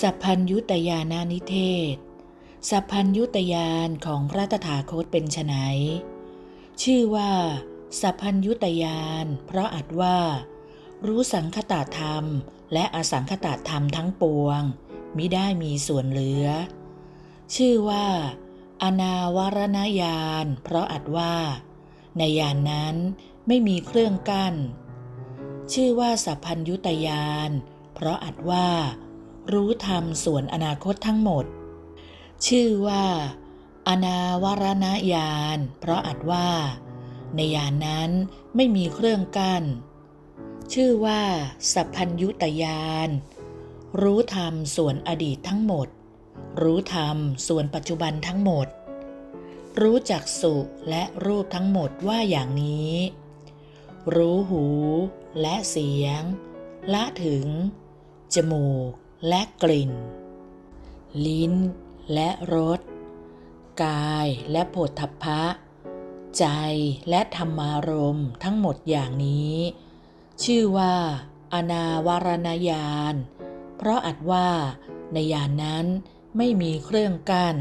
สัพพัญยุตยานานิเทศ สัพพัญยุตยานของพระตถาคตเป็นไฉนชื่อว่า สัพพัญยุตยาน เพราะอัดว่า รู้สังคตาธรรม และอสังคตาธรรมทั้งปวงมิได้มีส่วนเหลือ ชื่อว่า อนาวรณญาณ เพราะอัดว่า ในยานนั้นไม่มีเครื่องกั้น ชื่อว่าสัพพัญยุตยาน เพราะอัดว่า รู้ธรรมส่วนอนาคตทั้งหมด ชื่อว่า อนาวรณญาณเพราะอัดว่า ในยานนั้นไม่มีเครื่องกั้น ชื่อว่า สัพพัญยุตยานรู้ธรรมส่วนอดีตทั้งหมด รู้ธรรมส่วนปัจจุบันทั้งหมด รู้จักสุและรูปทั้งหมดว่าอย่างนี้ รู้หูและเสียง ละถึง จมูก และกลิ่น ลิ้นและรส กายและโผฏฐัพพะ ใจและธรรมารมณ์ทั้งหมดอย่างนี้ ชื่อว่า อนาวรณญาณ เพราะอัดว่าในญาณนั้นไม่มีเครื่องกั้น